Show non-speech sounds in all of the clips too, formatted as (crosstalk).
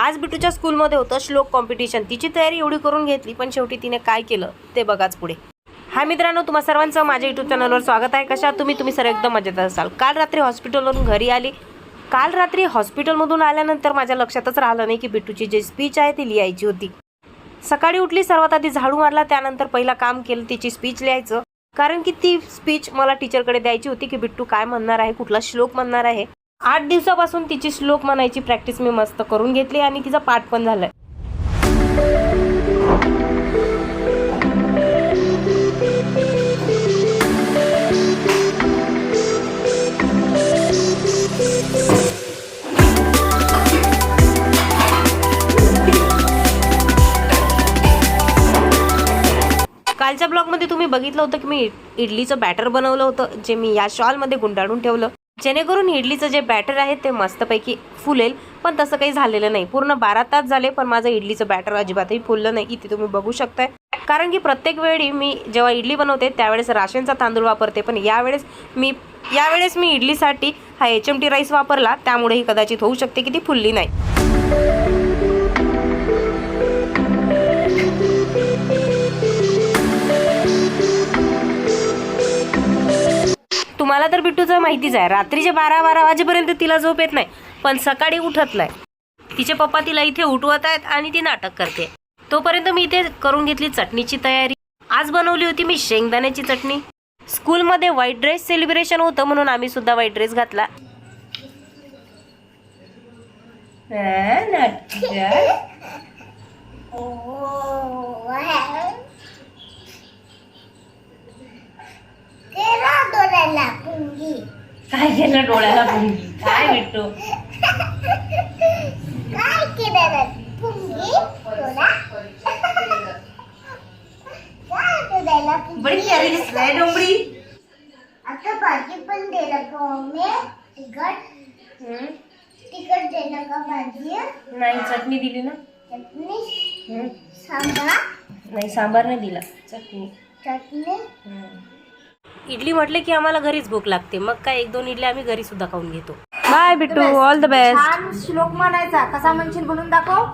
आज बिटूच्या स्कूलमध्ये होतं श्लोक कॉम्पिटिशन तिची तयारी एवढी करून घेतली पण शेवटी तिने काय केलं ते बघाच पुढे. हाय मित्रांनो तुम्हा सर्वांचं माझ्या युट्यूब चॅनलवर स्वागत आहे. कशा तुम्ही? तुम्ही सर्व एकदम मजेत असाल. काल रात्री हॉस्पिटलवरून घरी आली. काल रात्री हॉस्पिटलमधून आल्यानंतर माझ्या लक्षातच राहिलं नाही की बिटूची जी स्पीच आहे ती लिहायची होती. सकाळी उठली सर्वात आधी झाडू मारला त्यानंतर पहिला काम केलं तिची स्पीच लिहायचं. कारण की ती स्पीच मला टीचरकडे द्यायची होती की बिट्टू काय म्हणणार आहे कुठला श्लोक म्हणणार आहे. आठ दिवसापासून तिची श्लोक म्हणायची प्रॅक्टिस मी मस्त करून घेतली आणि तिचा पाठ पण झालाय. कालच्या ब्लॉगमध्ये तुम्ही बघितलं होतं की मी इडलीचं बॅटर बनवलं होतं जे मी या शॉलमध्ये गुंडाळून ठेवलं. जेणेकरून इडलीचं जे बॅटर आहे ते मस्तपैकी फुलेल. पण तसं काही झालेलं नाही. पूर्ण बारा तास झाले पण माझं इडलीचं बॅटर अजिबातही फुललं नाही. इथे तुम्ही बघू शकताय. कारण की प्रत्येक वेळी मी जेव्हा इडली बनवते त्यावेळेस राशनचा तांदूळ वापरते. पण यावेळेस मी यावेळेस मी इडलीसाठी हा एच एम टी राईस वापरला. त्यामुळेही कदाचित होऊ शकते की ती फुलली नाही. तुम्हाला तर बिट्टूचं माहितीच आहे. रात्रीचे बारा बारा वाजेपर्यंत तिला झोप येत नाही. पण सकाळी उठत नाही. तिचे पप्पा तिला इथे उठवत आहेत आणि ती नाटक करते. तोपर्यंत मी इथे करून घेतली चटणीची तयारी. आज बनवली होती मी शेंगदाण्याची चटणी. स्कूलमध्ये व्हाईट ड्रेस सेलिब्रेशन होतं म्हणून आम्ही सुद्धा व्हाईट ड्रेस घातला (laughs) तेरा डोळ्याला पुंगी केलं डोळ्याला पुंगी काय बिट्टू काय केलं पुंगी बड़ी प्यारी दिसलाय डोंबडी आता भाजी पण दिलं का मी तिखट? तिखट दिलं का भाजी. नाही चटणी दिली ना. चटणी? सांबार? नाही सांबार नाही दिला. चटणी. चटणी? इडली म्हटले की आम्हाला घरीच भूक लागते. मग काय एक दोन इडली आम्ही घरी सुद्धा खाऊन घेतो. Bye Bittu all the best श्लोक म्हणायचा. कसा म्हणशील म्हणून दाखव.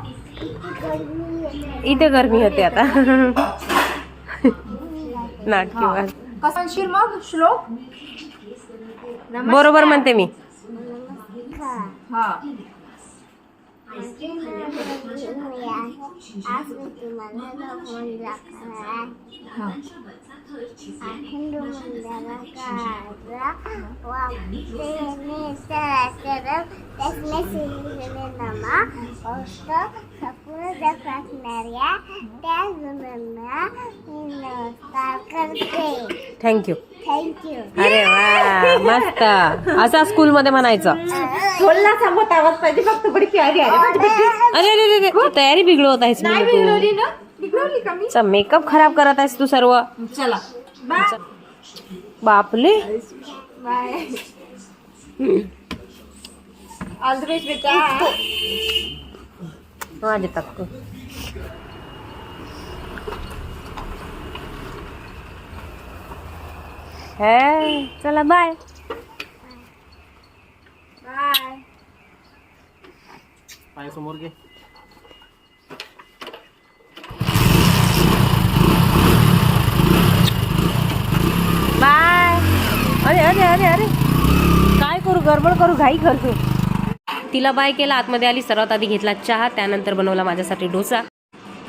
इथे गरमी होते आता. (laughs) नाटकी. कसा म्हणशील मग श्लोक? बरोबर म्हणते मी. हा. आज मी तुम्हाला फोन दाखवणार हा हिंदू मंदिराला काढला वापरेने अरे वा मस्त. असा स्कूल मध्ये म्हणायचं. बोलला सांगत आवाज पाहिजे फक्त बडी प्यारी आहे. अरे अरे अरे, तयारी बिघडवत आहेस मेकअप खराब करत आहेस तू सर्व. चला. बापले. बाय. ऑल द बेस्ट बेटा. माझे तक्क. हे चला बाय बाय पाय समोर घे बाय अरे अरे अरे अरे काय करू गडबड करू घाई करतो तिला बाय केला आतमध्ये आली सर्वात आधी घेतला चहा त्यानंतर बनवला माझ्यासाठी डोसा.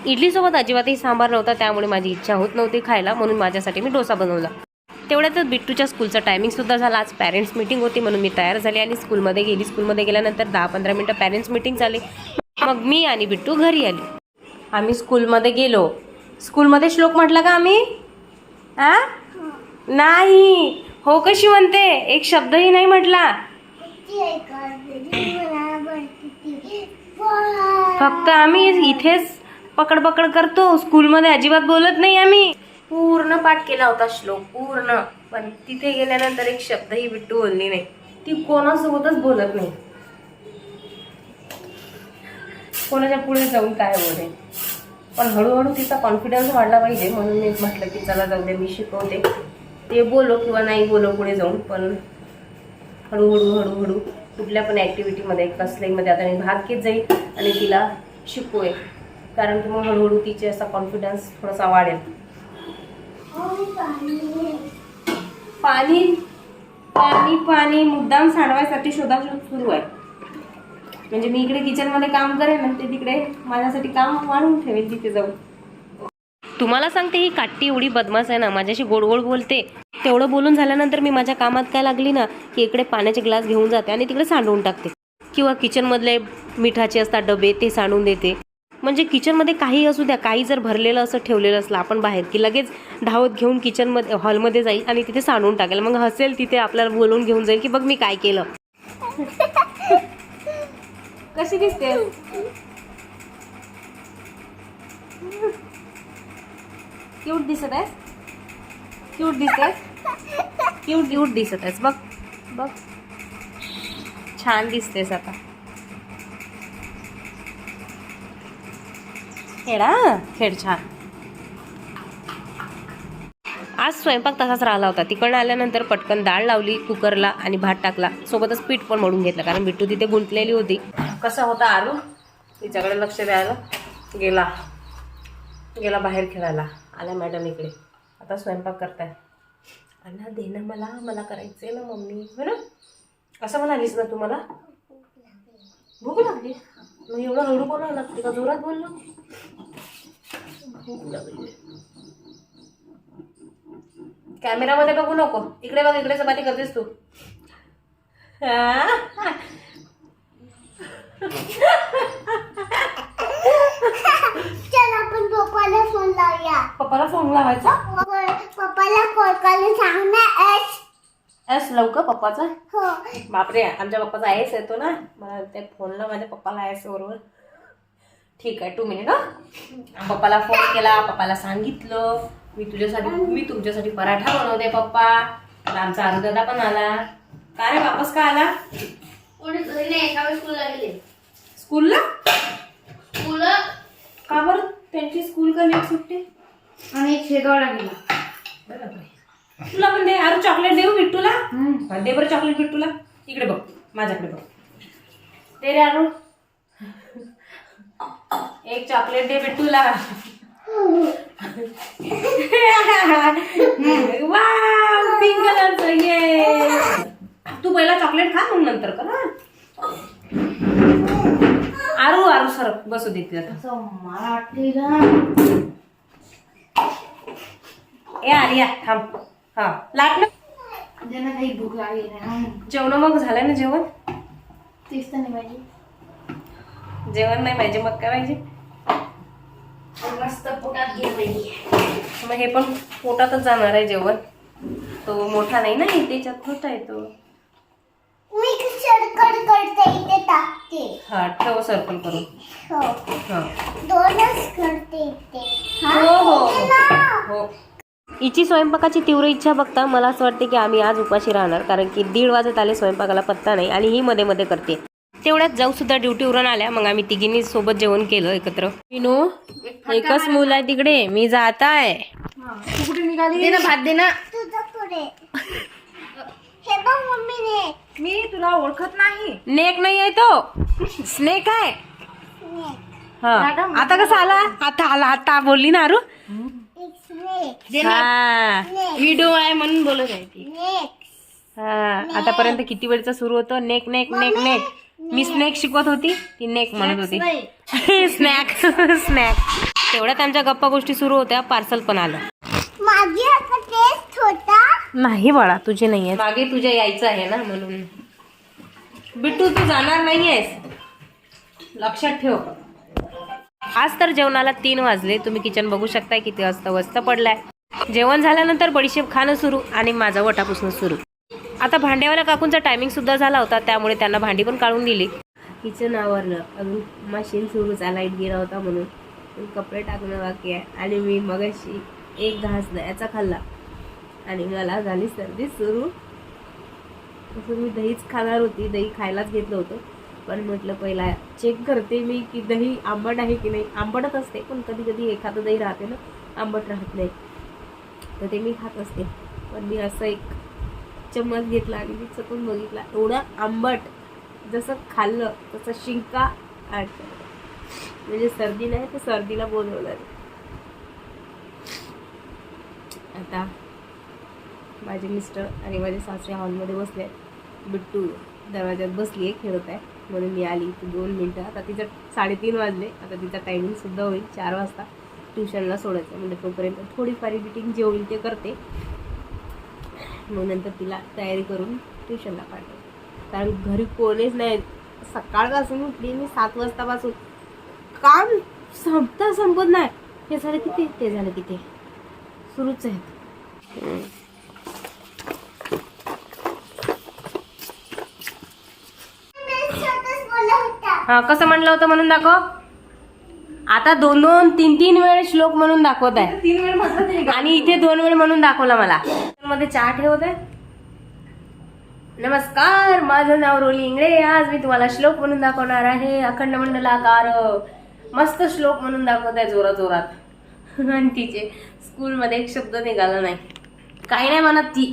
इडलीसोबत अजिबातही सांबार नव्हता त्यामुळे माझी इच्छा होत नव्हती खायला म्हणून माझ्यासाठी मी डोसा बनवला. तेवढ्यातच बिट्टूच्या स्कूलचा टायमिंगसुद्धा झाला. आज पॅरेंट्स मीटिंग होती म्हणून मी तयार झाले आणि स्कूलमध्ये गेली. स्कूलमध्ये गेल्यानंतर दहा पंधरा मिनटं पॅरेंट्स मीटिंग झाली. मग मी आणि बिट्टू घरी आली. आम्ही स्कूलमध्ये गेलो. स्कूलमध्ये श्लोक म्हटला का आम्ही? आ? नाही. हो कशी म्हणते? एक शब्दही नाही म्हटला. फक्त आम्ही इथेच पकड पकड करतो. स्कूलमध्ये अजिबात बोलत नाही आम्ही. पूर्ण पाठ केला होता श्लोक पूर्ण. पण तिथे गेल्यानंतर एक शब्दही बिट्टू बोलली नाही. ती कोणासोबतच बोलत नाही. कोणाच्या पुढे जाऊन काय बोलेल? पण हळूहळू तिचा कॉन्फिडन्स वाढला पाहिजे म्हणून मी म्हटलं की चला जाऊ दे मी शिकवते. ते बोलो किंवा नाही बोलो पुढे जाऊन पण हळूहळू हळूहळू कुठल्या पण ॲक्टिव्हिटीमध्ये कसल्यामध्ये आता मी भाग घेत जाईल आणि तिला शिकवेल. कारण की मग हळूहळू तिचे असा कॉन्फिडन्स थोडासा वाढेल. पाणी पाणी पाणी मुद्दाम सांडवायसाठी शोधाशोध सुरू आहे. म्हणजे मी इकडे किचनमध्ये काम करेन आणि ते तिकडे माझ्यासाठी काम वाढून ठेवेल तिथे जाऊन. तुम्हाला सांगते ही काट्टी एवढी बदमाश आहे ना माझ्याशी गोड गोड बोलते. तेवढं बोलून झाल्यानंतर मी माझ्या कामात काय लागली ना की इकडे पाण्याचे ग्लास घेऊन जाते आणि तिकडे सांडवून टाकते. किंवा किचनमधले मिठाचे असतात डबे ते सांडून देते. म्हणजे किचनमध्ये काही असू द्या काही जर भरलेलं असं ठेवलेलं असलं आपण बाहेर की लगेच धावत घेऊन किचनमध्ये हॉलमध्ये जाईल आणि तिथे सांडून टाकेल मग हसेल तिथे आपल्याला बोलवून घेऊन जाईल की बघ मी काय केलं. कशी दिसते? क्यूट दिसत आहेस? क्यूट दिसतेस क्यूट क्यूट दिसत आहेस. बघ बघ. छान दिसतेस आता. खेळा. खेळ छान. आज स्वयंपाक तसाच राहिला होता. तिकडनं आल्यानंतर पटकन डाळ लावली कुकरला आणि भात टाकला. सोबतच पीठ पण मळून घेतलं कारण बिट्टू तिथे गुंतलेली होती. कसा होता आरू? तिच्याकडे लक्ष द्यायला. गेला. गेला बाहेर खेळायला. आला मॅडम इकडे. आता स्वयंपाक करताय. अण्णा दे ना मला. मला करायचंय ना मम्मी. हो ना? असं म्हणालीस ना तू मला? भूक लागली. मग एवढं हळू बोलावं लागते का? जोरात बोललो कॅमेरामध्ये बघू नको. इकडे बघ इकडे चपाती करतेस तू? चल आपण पप्पाला फोन लावूया. पप्पाला फोन लावायचा? पप्पाला कॉल करायला सांग ना एस लवकर पप्पाचा? हो. बापरे आमच्या पप्पाचा आयस येतो ना. मला त्या फोनला माझ्या पप्पाला आयस बरोबर. ठीक आहे टू मिनिट हा. पप्पाला फोन केला पप्पाला सांगितलं. मी तुझ्यासाठी मी तुमच्यासाठी पराठा बनवते पप्पा. आमचा आरुदादा पण आला. काय रे वापस का आला? स्कूलला गेले. स्कूलला स्कूल का बरं? त्यांची स्कूल का लेट सुटते आणि शेगावला गेला. तुला पण दे अरे चॉकलेट देऊ बिट्टूला दे बरं चॉकलेट बिट्टूला इकडे बघ माझ्याकडे बघ. दे रे अरुण. एक चॉकलेट दे बिट्टूला वाव पिंक कलरचं ये. तू पहिला चॉकलेट खा मग नंतर कर आरू आरू सर बसू दे तिला ए आर्या थांब. हा. लाटलं ज्यांना काही भूक लागली ना जेवण मग झालं ना जेवण? तेच तर नाही पाहिजे. जेवण नाही पाहिजे मग काय पाहिजे? मस्त पोटात घे पाहिजे मग हे पण पोटातच जाणार आहे जेवण. तो मोठा नाही ना त्याच्यात छोटा आहे तो. मी करते इथे टाकते. हा ठेव सर्कल करून. हो. हा. दोनच करते इथे. हा, हो, हो. इथे ना. हो. हिची स्वयंपाकाची तीव्र इच्छा बघता मला असं वाटते की आम्ही आज उपाशी राहणार कारण की दीड वाजत आले स्वयंपाकाला पत्ता नाही आणि ही मध्ये मध्ये करते. तेवढ्यात जाऊ सुद्धा ड्युटीवरून आल्या मग आम्ही तिघींनी सोबत जेवण केलं एकत्र. विनो एकच मुलं आहे तिकडे मी जात आहे तू कुठे निघाली दे ना भात दे ना. हे मी तुला ओळखत नाही. नेक नाही आहे तो. स्नेक आहे. हा. आता कसं आला? आता आला आता बोलली ना अरू दे ना हा व्हिडिओ आहे म्हणून बोलत आहे ती. हा. आतापर्यंत किती वेळचं सुरू होतं? Neck neck neck neck. मी स्नेक शिकवत होती ती नेक म्हणत होती. स्नॅक स्नॅक (laughs) (laughs) तेवढ्यात आमच्या गप्पा गोष्टी सुरू होत्या पार्सल पण आलं. माझी आता टेस्ट होता. नाही बाळा तुझे नाही आहे मागे तुझ्या यायचं आहे ना म्हणून. बिट्टू तू जाणार नाही आहेस लक्षात ठेव. आज तर जेवणाला तीन वाजले. तुम्ही किचन बघू शकताय किती वाजता वस्त पडलाय. जेवण झाल्यानंतर बडीशेप खाणं सुरू आणि माझा वटापुसणं सुरू. आता भांड्यावाला काकूंचा टायमिंग सुद्धा झाला होता त्यामुळे त्यांना भांडी पण काढून दिली. किचन आवरलं अजून मशीन सुरूच आहे लाइट गेला होता म्हणून. कपडे टाकणं बाकी आहे. आणि मी मगाशी एक घास दह्याचा खाल्ला. आणि मला झाली सर्दी सुरू. तसं मी दहीच खाणार होती. दही खायलाच घेतलं होतं. पण म्हटलं पहिला चेक करते मी की दही आंबट आहे की नाही. आंबटच असते पण कधी कधी एखादं दही राहते ना आंबट राहत नाही. तर ते मी खात असते. पण मी असं एक चम्मच घेतला आणि मी चकून बघितला एवढा आंबट जसं खाल्लं तसं शिंका म्हणजे सर्दी नाही तर सर्दीला बोलवलं. आता माझे मिस्टर आणि माझे सासरे हॉलमध्ये बसले आहेत. बिट्टू दरवाज्यात बसली आहे खेळत आहे. म्हणून मी आली ती दोन मिनटं. आता तिचं साडेतीन वाजले. आता तिचा टायमिंगसुद्धा होईल. चार वाजता ट्युशनला सोडायचं म्हणजे तोपर्यंत थोडीफार एडिटिंग जे होईल ते करते. मग नंतर तिला तयारी करून ट्युशनला पाठवते. कारण घरी कोणीच नाही. सकाळपासून उठली मी सात वाजतापासून. काम संपता संपत नाही. हे झालं किती ते झालं किती सुरूच आहेत मी स्वतःच बोलत होता हा कसं म्हणलं होतं म्हणून दाखव. आता दोन दोन तीन तीन वेळ श्लोक म्हणून दाखवत आहे. तीन वेळ आणि इथे दोन वेळ म्हणून दाखवला मला. मध्ये चहा ठेवत आहे. नमस्कार माझं नाव रोली इंगळे. आज मी तुम्हाला श्लोक म्हणून दाखवणार आहे. अखंड मंडलाकार. मस्त श्लोक म्हणून दाखवत आहे जोरात जोरात आणि तिचे स्कूलमध्ये एक शब्द निघाला नाही. काही नाही म्हणत ती.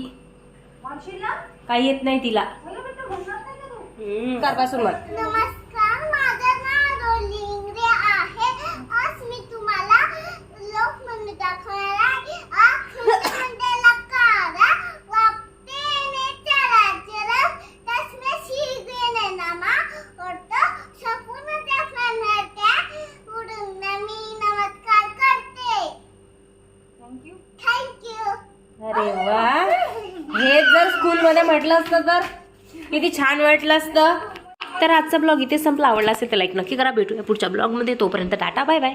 काही येत नाही तिला. मला वाटतं म्हणणार नाही का तू? हम्म, कारपासून म्हण नमस्कार माझं नाव रोलिंगरे आहे आज मी तुम्हाला लोक म्हणून दाखवणार आहे अखंड मंडलाकार वापतेने चराचर तस्मे शिगेने नमा अर्थ संपूर्ण जगण्याच्या उडून मी नमस्कार करते Thank you. थँक्यू अरे वा हे जर स्कूलमध्ये म्हटलं असतं तर? किती छान वाटलं असतं. तर आजचा ब्लॉग इथे संपला. आवडला असेल तर लाईक नक्की करा. भेटूया पुढच्या ब्लॉगमध्ये. तोपर्यंत टाटा बाय बाय